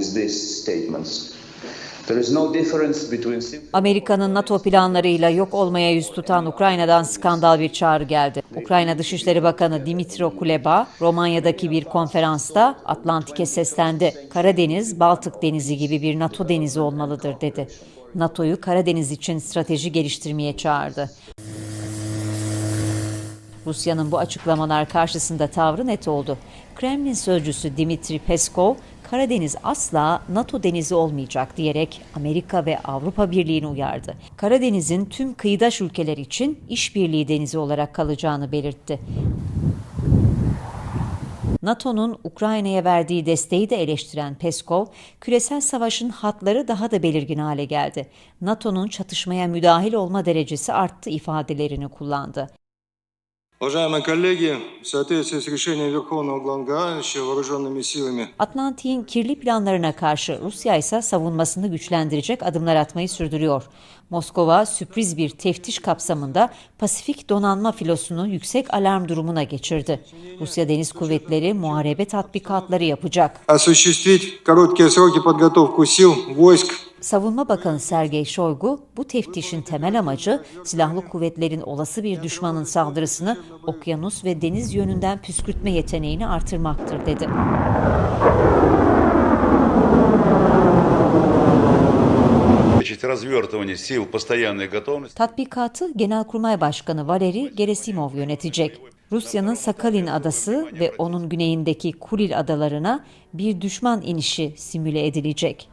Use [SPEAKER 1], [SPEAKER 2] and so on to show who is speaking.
[SPEAKER 1] with these statements.
[SPEAKER 2] Amerika'nın NATO planlarıyla yok olmaya yüz tutan Ukrayna'dan skandal bir çağrı geldi. Ukrayna Dışişleri Bakanı Dimitro Kuleba, Romanya'daki bir konferansta Atlantik'e seslendi. Karadeniz, Baltık Denizi gibi bir NATO denizi olmalıdır dedi. NATO'yu Karadeniz için strateji geliştirmeye çağırdı. Rusya'nın bu açıklamalar karşısında tavrı net oldu. Kremlin sözcüsü Dimitri Peskov, Karadeniz asla NATO denizi olmayacak diyerek Amerika ve Avrupa Birliği'ni uyardı. Karadeniz'in tüm kıyıdaş ülkeler için işbirliği denizi olarak kalacağını belirtti. NATO'nun Ukrayna'ya verdiği desteği de eleştiren Peskov, küresel savaşın hatları daha da belirgin hale geldi. NATO'nun çatışmaya müdahil olma derecesi arttı ifadelerini kullandı.
[SPEAKER 3] Уважаемые коллеги, в соответствии с решением Верховного Главнокомандующего вооруженными силами
[SPEAKER 2] Atlantik'in kirli planlarına karşı Rusya ise savunmasını güçlendirecek adımlar atmayı sürdürüyor. Moskova sürpriz bir teftiş kapsamında Pasifik donanma filosunu yüksek alarm durumuna geçirdi. Rusya Deniz Kuvvetleri muharebe tatbikatları yapacak.
[SPEAKER 3] осуществить короткие сроки подготовку сил, войск
[SPEAKER 2] Savunma Bakanı Sergey Shoigu bu teftişin temel amacı silahlı kuvvetlerin olası bir düşmanın saldırısını okyanus ve deniz yönünden püskürtme yeteneğini artırmaktır dedi. Tatbikatı Genelkurmay Başkanı Valeri Gerasimov yönetecek. Rusya'nın Sakalin Adası ve onun güneyindeki Kuril Adalarına bir düşman inişi simüle edilecek.